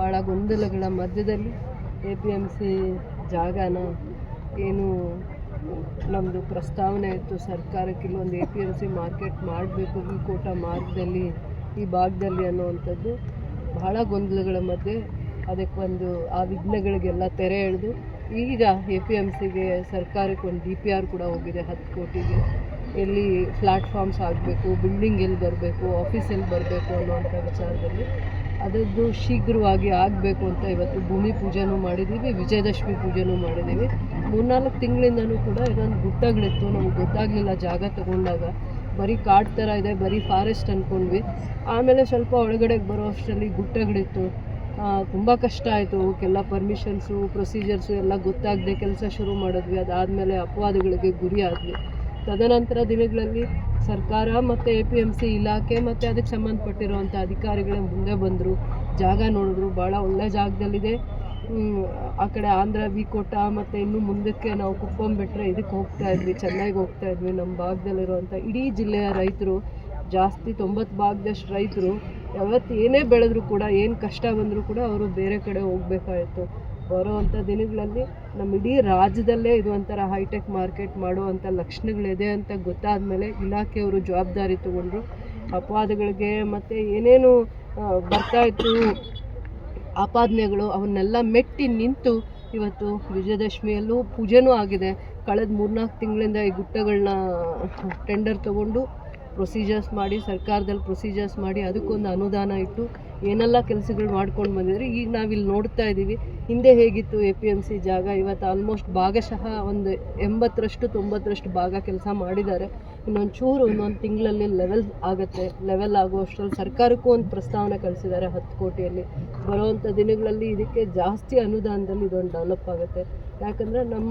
ಭಾಳ ಗೊಂದಲಗಳ ಮಧ್ಯದಲ್ಲಿ A P M C ಜಾಗನ ಏನು ನಮ್ಮದು ಪ್ರಸ್ತಾವನೆ ಇತ್ತು, ಸರ್ಕಾರಕ್ಕೆ ಇಲ್ಲೊಂದು A P M C market ಮಾಡಬೇಕು, ಈ ಕೋಟ ಮಾರ್ಗದಲ್ಲಿ, ಈ ಭಾಗದಲ್ಲಿ ಅನ್ನುವಂಥದ್ದು ಬಹಳ ಗೊಂದಲಗಳ ಮಧ್ಯೆ ಅದಕ್ಕೊಂದು ಆ ವಿಘ್ನಗಳಿಗೆಲ್ಲ ತೆರೆ ಎಳೆದು ಈಗ ಎ ಪಿ ಎಂ ಸಿಗೆ ಸರ್ಕಾರಕ್ಕೆ ಒಂದು ಡಿ ಪಿ ಆರ್ ಕೂಡ ಹೋಗಿದೆ ಹತ್ತು ಕೋಟಿಗೆ. ಎಲ್ಲಿ ಪ್ಲಾಟ್ಫಾರ್ಮ್ಸ್ ಆಗಬೇಕು, ಬಿಲ್ಡಿಂಗ್ ಎಲ್ಲಿ ಬರಬೇಕು, ಆಫೀಸ್ ಎಲ್ಲಿ ಬರಬೇಕು ಅನ್ನುವಂಥ ವಿಚಾರದಲ್ಲಿ ಅದರದ್ದು ಶೀಘ್ರವಾಗಿ ಆಗಬೇಕು ಅಂತ ಇವತ್ತು ಭೂಮಿ ಪೂಜೆನೂ ಮಾಡಿದ್ದೀವಿ, ವಿಜಯದಶಮಿ ಪೂಜೆನೂ ಮಾಡಿದ್ದೀವಿ. ಮೂರ್ನಾಲ್ಕು ತಿಂಗಳಿಂದನೂ ಕೂಡ ಇದೊಂದು ಗುಡ್ಡಗಳಿತ್ತು, ನಮ್ಗೆ ಗೊತ್ತಾಗಲಿಲ್ಲ ಜಾಗ ತಗೊಂಡಾಗ. ಬರೀ ಕಾಡು ಥರ ಇದೆ, ಬರೀ ಫಾರೆಸ್ಟ್ ಅಂದ್ಕೊಂಡ್ವಿ ಆಮೇಲೆ ಸ್ವಲ್ಪ ಒಳಗಡೆಗೆ ಬರೋ ಅಷ್ಟರಲ್ಲಿ ಗುಡ್ಡಗಳಿತ್ತು. ತುಂಬ ಕಷ್ಟ ಆಯಿತು. ಅವಕ್ಕೆಲ್ಲ ಪರ್ಮಿಷನ್ಸು ಪ್ರೊಸೀಜರ್ಸು ಎಲ್ಲ ಗೊತ್ತಾಗದೆ ಕೆಲಸ ಶುರು ಮಾಡಿದ್ವಿ. ಅದಾದಮೇಲೆ ಅಪವಾದಗಳಿಗೆ ಗುರಿ ಆದ್ವಿ ತದನಂತರ ದಿನಗಳಲ್ಲಿ ಸರ್ಕಾರ ಮತ್ತು ಎ ಪಿ ಎಂ ಸಿ ಇಲಾಖೆ ಮತ್ತು ಅದಕ್ಕೆ ಸಂಬಂಧಪಟ್ಟಿರುವಂಥ ಅಧಿಕಾರಿಗಳೇ ಮುಂದೆ ಬಂದರು. ಜಾಗ ನೋಡಿದ್ರು. ಭಾಳ ಒಳ್ಳೆ ಜಾಗದಲ್ಲಿದೆ. ಆ ಕಡೆ ಆಂಧ್ರ ಬಿಕೋಟ ಮತ್ತು ಇನ್ನು ಮುಂದಕ್ಕೆ ನಾವು ಕುಪ್ಪಂ ಬಿಟ್ಟರೆ ಇದಕ್ಕೆ ಹೋಗ್ತಾ ಇದ್ವಿ. ಚೆನ್ನೈಗೆ ಹೋಗ್ತಾ ಇದ್ವಿ ನಮ್ಮ ಭಾಗದಲ್ಲಿರುವಂಥ ಇಡೀ ಜಿಲ್ಲೆಯ ರೈತರು, ಜಾಸ್ತಿ ತೊಂಬತ್ತು ಭಾಗದಷ್ಟು ರೈತರು, ಯಾವತ್ತು ಏನೇ ಬೆಳೆದ್ರು ಕೂಡ, ಏನು ಕಷ್ಟ ಬಂದರೂ ಕೂಡ ಅವರು ಬೇರೆ ಕಡೆ ಹೋಗಬೇಕಾಯಿತು. ಬರೋವಂಥ ದಿನಗಳಲ್ಲಿ ನಮ್ಮ ಇಡೀ ರಾಜ್ಯದಲ್ಲೇ ಇದು ಒಂಥರ ಹೈಟೆಕ್ ಮಾರ್ಕೆಟ್ ಮಾಡುವಂಥ ಲಕ್ಷಣಗಳಿದೆ ಅಂತ ಗೊತ್ತಾದ ಮೇಲೆ ಇಲಾಖೆಯವರು ಜವಾಬ್ದಾರಿ ತಗೊಂಡ್ರು. ಅಪವಾದಗಳಿಗೆ ಮತ್ತು ಏನೇನು ಬರ್ತಾಯಿತ್ತು ಆಪಾದನೆಗಳು ಅವನ್ನೆಲ್ಲ ಮೆಟ್ಟಿ ನಿಂತು ಇವತ್ತು ವಿಜಯದಶಮಿಯಲ್ಲೂ ಪೂಜೆನೂ ಆಗಿದೆ. ಕಳೆದ ಮೂರ್ನಾಲ್ಕು ತಿಂಗಳಿಂದ ಈ ಗುಟ್ಟಗಳನ್ನ ಟೆಂಡರ್ ತೊಗೊಂಡು ಪ್ರೊಸೀಜರ್ಸ್ ಮಾಡಿ, ಸರ್ಕಾರದಲ್ಲಿ ಪ್ರೊಸೀಜರ್ಸ್ ಮಾಡಿ ಅದಕ್ಕೊಂದು ಅನುದಾನ ಇಟ್ಟು ಏನೆಲ್ಲ ಕೆಲಸಗಳು ಮಾಡ್ಕೊಂಡು ಬಂದಿದ್ರೆ. ಈಗ ನಾವಿಲ್ಲಿ ನೋಡ್ತಾ ಇದ್ದೀವಿ, ಹಿಂದೆ ಹೇಗಿತ್ತು ಎ ಪಿ ಎಂ ಸಿ ಜಾಗ, ಇವತ್ತು ಆಲ್ಮೋಸ್ಟ್ ಭಾಗಶಃ ಒಂದು ಎಂಬತ್ತರಷ್ಟು, ತೊಂಬತ್ತರಷ್ಟು ಭಾಗ ಕೆಲಸ ಮಾಡಿದ್ದಾರೆ. ಇನ್ನೊಂದು ಚೂರು ಇನ್ನೊಂದು ತಿಂಗಳಲ್ಲಿ ಲೆವೆಲ್ ಆಗುತ್ತೆ ಲೆವೆಲ್ ಆಗೋ ಅಷ್ಟರಲ್ಲಿ ಸರ್ಕಾರಕ್ಕೂ ಒಂದು ಪ್ರಸ್ತಾವನೆ ಕಳಿಸಿದ್ದಾರೆ ಹತ್ತು ಕೋಟಿಯಲ್ಲಿ. ಬರುವಂಥ ದಿನಗಳಲ್ಲಿ ಇದಕ್ಕೆ ಜಾಸ್ತಿ ಅನುದಾನದಲ್ಲಿ ಇದೊಂದು ಡೆವಲಪ್ ಆಗುತ್ತೆ. ಯಾಕಂದರೆ ನಮ್ಮ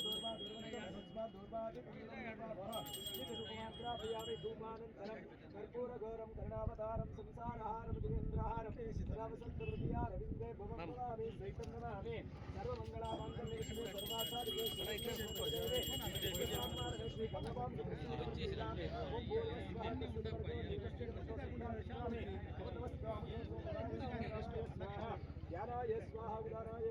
ధూపానంతరం కర్పూరగౌరం కరుణావతారం సంసారహారం జిగేంద్రహారం సదావసంతృతియా రవీంద్రే భవమే సైతం నమామి ధ్యానాయ స్వాహ ఉదారాయ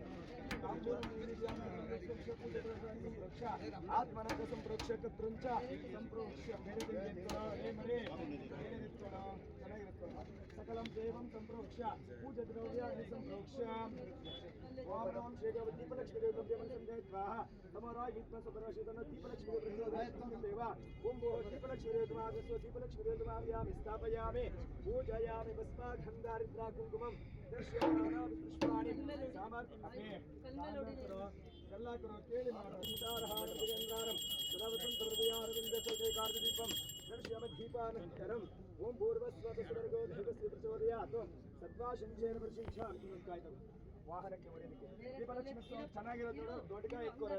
ಆತ್ಮನಂದ ಸಂಪ್ರೋಕ್ಷಕ ಪ್ರಪಂಚ ಸಂಪ್ರೋಕ್ಷ ನೇಮರೇ ಚೆನ್ನಾಗಿರುತ್ತಲ್ಲ ಸಕಲಂ ದೇವಂ ಸಂಪ್ರೋಕ್ಷ ಪೂಜೆ ದ್ರವ್ಯಾಣಿ ಸಂಪ್ರೋಕ್ಷ ಓಂ ನಮಂ ಶೇಖವ ದೀಪಲಕ್ಷ್ಮಿ ದೇವ ದೇವಂ ಸಂಗಯತ್ವಾ ತಮರಾ ಯುದ್ಧ ಸಪರಾಶಿತನ ದೀಪಲಕ್ಷ್ಮಿ ಪ್ರಸೋದಾಯ ದೇವ ಓಂ ಭೋ ದೀಪಲಕ್ಷ್ಮಿ ದೇವ ಆದಸ್ವ ದೀಪಲಕ್ಷ್ಮಿ ದೇವ ಮಾವ್ಯಾಮಿ ಸ್ಥಾಪಯಾಮಿ ಪೂಜಯಾಮಿ ಪುಷ್ಪಾಘಂಧಾರಿದ್ರಾ ಕುಂಕುಮಂ ದರ್ಶಯಾಮಿ ಪುಷ್ಪಾಣಿ ಸಾಮರ್ಥ್ಯಮೇ ಎಲ್ಲ ಕರೋ ಕೇಳಿ ಮಾಡ ಸೀತಾರಹಾರ ಸುರೇಂದ್ರಾರಂ ಸದಾವಸಂತ ಹೃದಯಾರವಿಂದ ಸೈಕಾರ್ಯ ದೀಪಂ ದರ್ಶಯಾಮ ದೀಪಾನಂತರಂ ಓಂ ಪೂರ್ವಸ್ವತಸ್ವರ್ಗೋ ದೇವಸ್ಯ ಪ್ರಚೋದಯಾತ್ ಸದ್ವಾಶಂಚೇನ ಪ್ರಶಿಕ್ಷ ಕಾಯ್ತು ವಾಹನಕ್ಕೆ ಹೊಡೆಯಲಿಕ್ಕೆ ದೀಪಲಕ್ಷ್ಮಿ ಸ್ವಾಮಿ ಚೆನ್ನಾಗಿರೋದು ನೋಡು ದೊಡ್ಡಗಾಯ ಎತ್ಕೋರ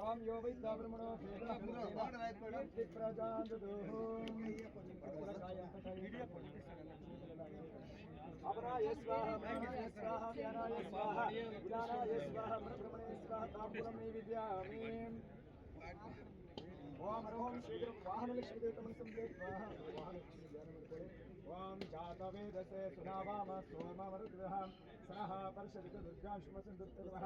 ಓಂ ಯೋ ವೈ ಬ್ರಹ್ಮಣೋ ಅಪರಾಯ अमराय स्वाहा ब्रह्मणे स्वाहा ज्ञानाय स्वाहा ज्ञानाय स्वाहा ब्रह्मणे स्वाहा ताम्बूलं निवेदयामि ओम रोहम शीघ्रं वाहनलक्ष्मीदेवतमनसं देवाः ओम जातवेदसे सुनावाम सोमवरुद्वः सनः पर्षदिकदुर्गां शुभसन्दुर्तर्वः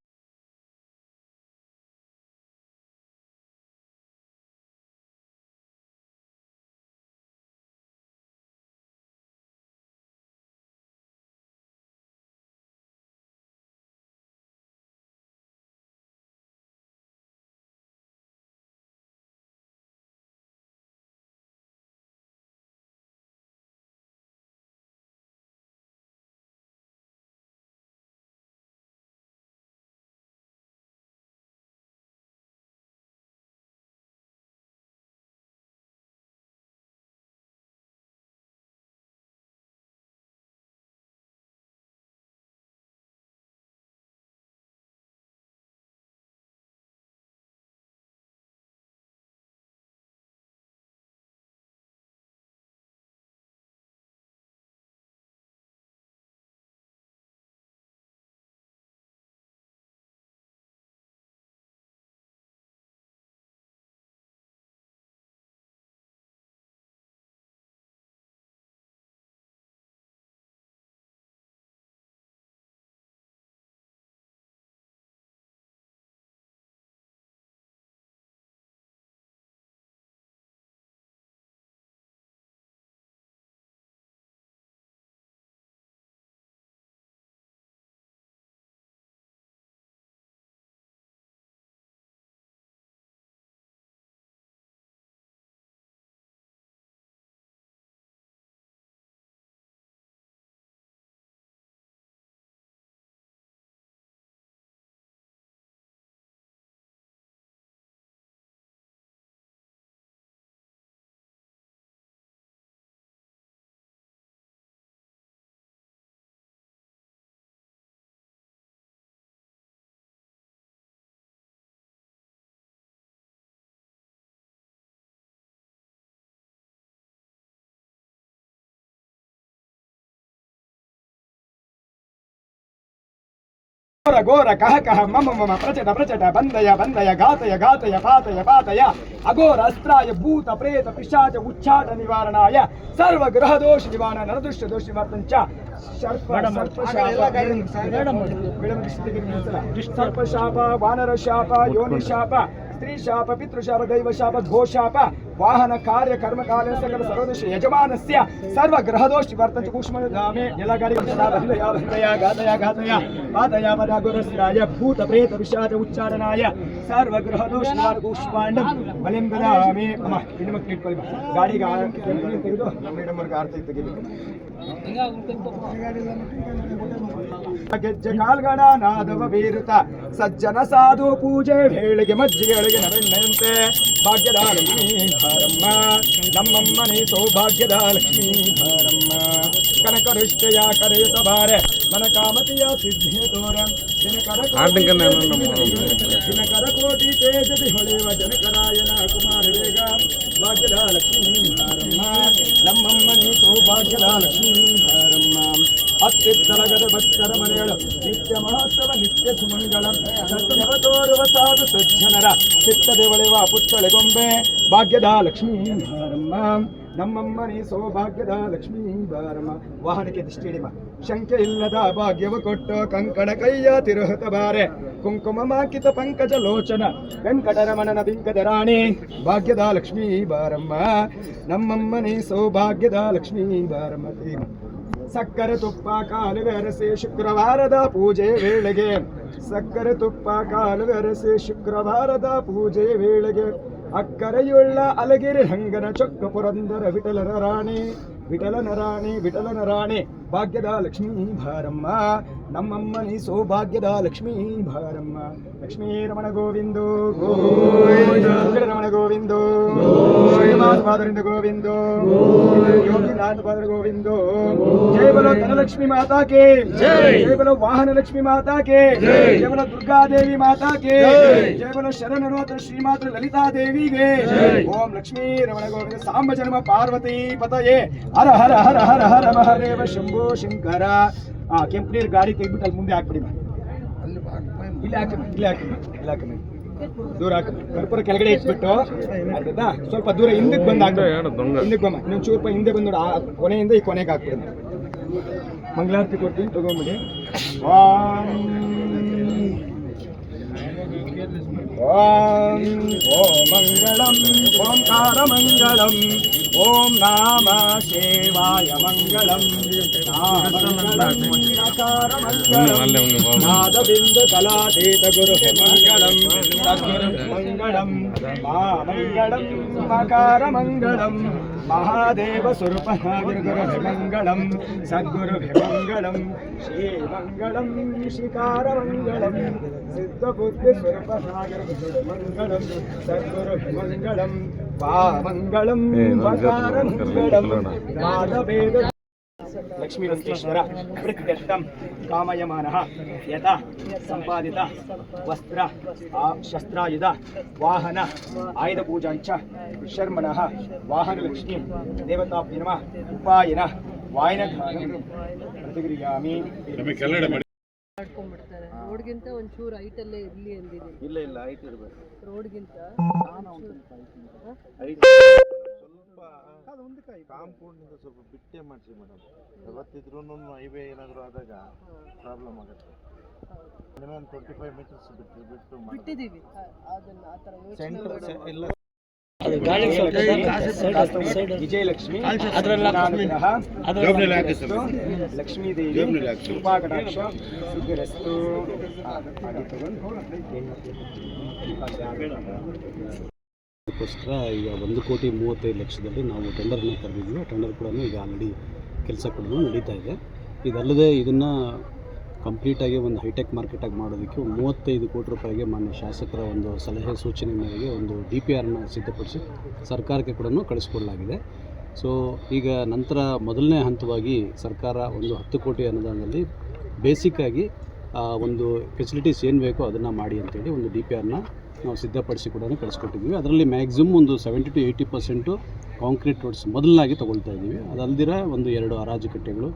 ಘೋರ ಘೋರ ಕಹ ಕಹ ಮಮ ಮಮ ಪ್ರಚಟ ಪ್ರಚಟ ಬಂದಯ ಬಂದಯ ಘಾತಯ ಘಾತಯ ಪಾತಯ ಪಾತಯ ಅಘೋರ ಅಸ್ತ್ರಾಯ ಭೂತ ಪ್ರೇತ ಪಿಶಾಚ ಉಚ್ಚಾಟ ನಿವಾರಣಾಯ ಸರ್ವ ಗ್ರಹ ದೋಷ ನಿವಾರಣ ನರದೃಷ್ಟ ದೋಷ ನಿವಾರ್ತಂಚ ಸರ್ಪ ಸರ್ಪ ಶಾಪ. ವಾನರ ಶಾಪ ಯೋನಿ ಶಾಪ. ಸ್ತ್ರೀ ಶಾಪ ಪಿತೃಶಾಪ ದೈವ ಶಾಪ ಘೋಷಾಪ ವಾಹನ ಕಾರ್ಯ ಕರ್ಮ ಕಾಲ ಸಕಲ ಸರ್ವದೋಷ ಯಜಮಾನಸ್ಯ ಸರ್ವ ಗ್ರಹದೋಷ ವರ್ತಂತ ಕೂಷ್ಮ ಗಾಮೆ ಎಲ್ಲ ಗಾಡಿ ಬಂದಯ ಬಂದಯ ಗಾತಯ ಗಾತಯ ಪಾತಯ ಪದ ಗುರುಸ್ರಾಯ ಭೂತ ಪ್ರೇತ ವಿಷಾದ ಉಚ್ಚಾರಣಾಯ ಸರ್ವ ಗ್ರಹದೋಷ ನಿವಾರ ಕೂಷ್ಮಾಂಡಂ ಬಲಿಂ ದದಾಮಿ ಅಮ್ಮ ಹೆಣ್ಣು ಮಕ್ಕಳು ಇಟ್ಕೊಳ್ಳಿ. ಗಾಡಿಗೆ ತೆಗೆದು ನಮ್ಮ ಆರ್ತಿ ತೆಗಿಬೇಕು ಗೆಜ್ಜೆ ಕಾಲ್ಗಣ ನಾದವ ಬೀರುತ್ತ ಸಜ್ಜನ ಸಾಧು ಪೂಜೆ ವೇಳೆಗೆ ಮಜ್ಜಿಗೆಗಳಿಗೆ ನರಣ್ಣಂತೆ ಭಾಗ್ಯದ ಲಕ್ಷ್ಮೀ ಭಾರಮ್ಮ ನಮ್ಮಮ್ಮನೆ ಸೌಭಾಗ್ಯದ ಲಕ್ಷ್ಮೀ ಭಾರಮ್ಮ ಕನಕರುಷ್ಟಯ ಕರೆಯುತ್ತ ಬಾರೆ ಮನ ಕಾಮತಿಯ ಸಿದ್ಧಿಯ ತೋರ ದಿನಕರ ದಿನಕರ ಕೋಟಿ ತೇಜದಿ ಹೊಳೆಯುವ ಜನಕರಾಯನ ಕುಮಾರ ವೇಗ ಭಾಗ್ಯದ ಲಕ್ಷ್ಮೀ ಭಾರಮ್ಮ भाग्यदालक्ष्मीधरम् अत्युत्तरगदभक्तरमरेळ नि्य नित्यसुमङ्गलम् सत्यवतोरुव साधु सज्जन चित्तदेवळेव पुत्तळेगोम्बे भाग्यदा लक्ष्मीधरम् ಭಾರಮ್ಮ ಸೌಭಾಗ್ಯದ ಲಕ್ಷ್ಮೀ ಬಾರಮ್ಮ. ವಾಹನಕ್ಕೆ ದೃಷ್ಟಿ ಹಿಡಿಮ ಶಂಕೆ ಇಲ್ಲದ ಭಾಗ್ಯವ ಕೊಟ್ಟು ಕಂಕಣ ಕೈಯ ತಿರುಹತ ಬಾರೆ. ಕುಂಕುಮ ಮಾಕಿತ ಪಂಕಜ ಲೋಚನ ವೆಂಕಟರಮಣನ ಬಿಂಕದ ರಾಣಿ. ಭಾಗ್ಯದ ಲಕ್ಷ್ಮೀ ಬಾರಮ್ಮ. ನಮ್ಮಮ್ಮನಿ ಸೌಭಾಗ್ಯದ ಲಕ್ಷ್ಮೀ ಬಾರಮ್ಮ. ಸಕ್ಕರೆ ತುಪ್ಪ ಕಾಲುವೆ ಅರಸಿ ಶುಕ್ರವಾರದ ಪೂಜೆ ವೇಳೆಗೆ. ಸಕ್ಕರೆ ತುಪ್ಪ ಕಾಲುವೆ ಅರಸಿ ಶುಕ್ರವಾರದ ಪೂಜೆ ವೇಳೆಗೆ. ಅಕ್ಕರೆಯುಳ್ಳ ಅಲಗಿರಿ ಹಂಗನ ಚೊಕ್ಕ ಪುರಂದರ ವಿಠಲನ ರಾಣಿ ವಿಠಲನ ರಾಣಿ ವಿಠಲನ ರಾಣಿ. భాగ్యద లక్ష్మీ భారమ్మ. నమ్మమ్మని సౌభాగ్యద లక్ష్మీ భారమ్మ. లక్ష్మీ రమణ గోవిందో. రమణ గోవిందో. శ్రీనివాసపాదరింద గోవిందో. యోగినాథపాదర గోవిందో. జయ బలో ధనలక్ష్మి మాతాకే. జయ బలో వాహన లక్ష్మి మాతాకే జయ దుర్గాదేవి మాతాకే. జయ బలో శరణరోత శ్రీమాత లలితాదేవిగే ఓం లక్ష్మీ రమణ గోవింద. సాంబ జన్మ పార్వతీ పతయే హర హర హర హర హర మహదేవ శంభు. ಶಂಕರ ಆ ಕೆಂಪು ನೀರು ಗಾಡಿ ತೆಗ್ಬಿಟ್ಟು ಅಲ್ಲಿ ಮುಂದೆ ಹಾಕ್ಬಿಡಿ ಮಾ. ಇಲ್ಲಿ ಹಾಕಿ ಇಲ್ಲಿ ಹಾಕಿ ಇಲ್ಲಿ ಹಾಕಿ ದೂರ ಹಾಕಿ. ಕರ್ಪೂರ ಕೆಳಗಡೆ ಇಟ್ಬಿಟ್ಟು ಆಯ್ತಾ ಸ್ವಲ್ಪ ದೂರ ಹಿಂದಕ್ಕೆ ಬಂದು ಹಾಕಿ ಹಿಂದಕ್ಕೆ ಬಮ್ಮ ಇನ್ನೊಂದು ಚೂರು ರೂಪಾಯಿ ಹಿಂದೆ ಬಂದು ಆ ಕೊನೆಯಿಂದ ಈ ಕೊನೆಗೆ ಹಾಕ್ಬಿಡಿ. ಮಂಗಳಾರತಿ ಕೊಡ್ತೀನಿ ತಗೊಂಬಿಡಿ. ಓಂ ಓಂ ಓಂ ಮಂಗಳಂ ಓಂಕಾರ ಮಂಗಳಂ. ఓం నామ శివాయ మంగళం. నాదబిందు కళాతీత గురు మంగళం మంగళం. మా మంగళం మకార మంగళం మహాదేవ స్వరూప గురుభిమంగళం సద్గురుభిమంగళం శ్రీమంగళం. శికారమంగళం సిద్ధబుద్ధి స్వరూప మంగళం. సద్గురుభిమంగళం వామంగళం ಮಂಗಳಂ ಶಿಕಾರ ಮಂಗಳಂ ಸಿದ್ಧ ಬುದ್ಧಿ ಸ್ವರೂಪ ಮಂಗಳಂ ಸದ್ಗುರು ಮಂಗಳಂ ವಾ ಮಂಗಳಂ ಮಕಾರ ಮಂಗಳಂ ನಾದ ವೇದ ಲಕ್ಷ್ಮೀ ವೆಂಕಟೇಶ್ವರ ವೃತ್ಯರ್ಥಂ ಕಾಮಯಮಾನಃ ಯತ ಸಂಪಾದಿತ ವಸ್ತ್ರ ಶಸ್ತ್ರಾಯುಧ ವಾಹನ ಆಯುಧ ಪೂಜಾಂಚ ಶರ್ಮಣಃ ವಾಹನ ಲಕ್ಷ್ಮಿ ದೇವತಾಭ್ಯ ನಮಃ ಉಪಾಯನ ವಾಯನಧಾನ ಪ್ರತಿಕ್ರಿಯಾಮಿ ಮಾಡ್ಕೊಂಡ್ಬಿಡ್ತಾರೆ. ರೋಡ್ಗಿಂತ ಒಂಚೂರು ಹೈಟಲ್ಲೇ ಇರಲಿ ಅಂದಿದ್ದೀನಿ. ಇಲ್ಲ ಇಲ್ಲ ಐಟ್ ಇರ್ಬೇಕು. ರೋಡ್ಗಿಂತ ಸ್ವಲ್ಪ ಕಾಂಪೌಂಡಿಂದ ಸ್ವಲ್ಪ ಬಿಟ್ಟೆ ಮಾಡಿಸಿ ಮೇಡಮ್. ಯಾವತ್ತಿದ್ರೂ ಹೈವೇ ಏನಾದರೂ ಆದಾಗ ಪ್ರಾಬ್ಲಮ್ ಆಗುತ್ತೆ. ಮಿನಿಮಮ್ ಟ್ವೆಂಟಿ ಫೈವ್ ಮೀಟರ್ಸ್ ಬಿಟ್ಟು ಬಿಟ್ಟು ಬಿಟ್ಟಿದ್ದೀವಿ. ಅದನ್ನ ಆ ಥರ ಯೋಚನೆ ಸೆಂಟ್ರ್ ಇಲ್ಲ ವಿಜಯಲಕ್ಷ್ಮಿ. ಲಕ್ಷ್ಮೀ ದೇವಿ ಕೃಪಾಕಟಾಕ್ಷ ಅದಕ್ಕೋಸ್ಕರ ಈಗ ಒಂದು ಕೋಟಿ ಮೂವತ್ತೈದು ಲಕ್ಷದಲ್ಲಿ ನಾವು ಟೆಂಡರನ್ನು ಆ ಟೆಂಡರ್ ಕೂಡ ಈಗ ಆಲ್ರೆಡಿ ಕೆಲಸ ಕೂಡ ನಡೀತಾ ಇದೆ. ಇದಲ್ಲದೆ ಇದನ್ನು ಕಂಪ್ಲೀಟಾಗಿ ಒಂದು ಹೈಟೆಕ್ ಮಾರ್ಕೆಟಾಗಿ ಮಾಡೋದಕ್ಕೆ ಒಂದು ಮೂವತ್ತೈದು ಕೋಟಿ ರೂಪಾಯಿಗೆ ಮಾನ್ಯ ಶಾಸಕರ ಒಂದು ಸಲಹೆ ಸೂಚನೆ ಮೇರೆಗೆ ಒಂದು ಡಿ ಪಿ ಆರ್ನ ಸಿದ್ಧಪಡಿಸಿ ಸರ್ಕಾರಕ್ಕೆ ಕೂಡ ಕಳಿಸ್ಕೊಡಲಾಗಿದೆ. ಸೊ ಈಗ ನಂತರ ಮೊದಲನೇ ಹಂತವಾಗಿ ಸರ್ಕಾರ ಒಂದು ಹತ್ತು ಕೋಟಿ ಅನುದಾನದಲ್ಲಿ ಬೇಸಿಕ್ಕಾಗಿ ಒಂದು ಫೆಸಿಲಿಟೀಸ್ ಏನು ಬೇಕೋ ಅದನ್ನು ಮಾಡಿ ಅಂತೇಳಿ ಒಂದು ಡಿ ಪಿ ಆರ್ನ ನಾವು ಸಿದ್ಧಪಡಿಸಿ ಕೂಡ ಕಳಿಸ್ಕೊಟ್ಟಿದ್ದೀವಿ. ಅದರಲ್ಲಿ ಮ್ಯಾಕ್ಸಿಮಮ್ ಒಂದು seventy to eighty percent concrete roads ಮೊದಲಾಗಿ ತೊಗೊಳ್ತಾ ಇದ್ದೀವಿ. ಅದಲ್ದಿರ ಒಂದು ಎರಡು ಹರಾಜು ಕಟ್ಟೆಗಳು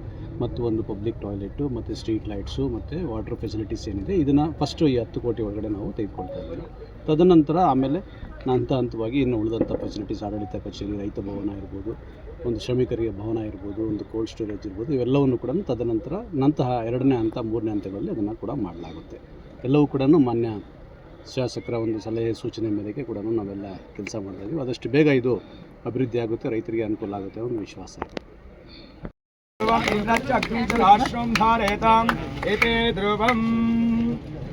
ಮತ್ತು ಒಂದು ಪಬ್ಲಿಕ್ ಟಾಯ್ಲೆಟು ಮತ್ತು ಸ್ಟ್ರೀಟ್ ಲೈಟ್ಸು ಮತ್ತು ವಾಟರ್ ಫೆಸಿಲಿಟೀಸ್ ಏನಿದೆ, ಇದನ್ನು ಫಸ್ಟು ಈ ಹತ್ತು ಕೋಟಿ ಒಳಗಡೆ ನಾವು ತೆಗೆದುಕೊಳ್ತಾ ಇದ್ದೀವಿ. ತದನಂತರ ಆಮೇಲೆ ಹಂತ ಹಂತವಾಗಿ ಇನ್ನು ಉಳಿದಂಥ ಫೆಸಿಲಿಟೀಸ್ ಆಡಳಿತ ಕಚೇರಿ, ರೈತ ಭವನ ಇರ್ಬೋದು, ಒಂದು ಶ್ರಮಿಕರಿಗೆ ಭವನ ಇರ್ಬೋದು, ಒಂದು ಕೋಲ್ಡ್ ಸ್ಟೋರೇಜ್ ಇರ್ಬೋದು, ಇವೆಲ್ಲವನ್ನು ಕೂಡ ತದನಂತರ ನಂತಹ ಎರಡನೇ ಹಂತ, ಮೂರನೇ ಹಂತಗಳಲ್ಲಿ ಅದನ್ನು ಕೂಡ ಮಾಡಲಾಗುತ್ತೆ. ಎಲ್ಲವೂ ಕೂಡ ಮಾನ್ಯ ಶಾಸಕರ ಒಂದು ಸಲಹೆ ಸೂಚನೆ ಮೇರೆಗೆ ಕೂಡ ನಾವೆಲ್ಲ ಕೆಲಸ ಮಾಡ್ತಾ ಇದ್ದೀವಿ ಆದಷ್ಟು ಬೇಗ ಇದು ಅಭಿವೃದ್ಧಿ ಆಗುತ್ತೆ, ರೈತರಿಗೆ ಅನುಕೂಲ ಆಗುತ್ತೆ ಒಂದು ವಿಶ್ವಾಸ ಇದೆ.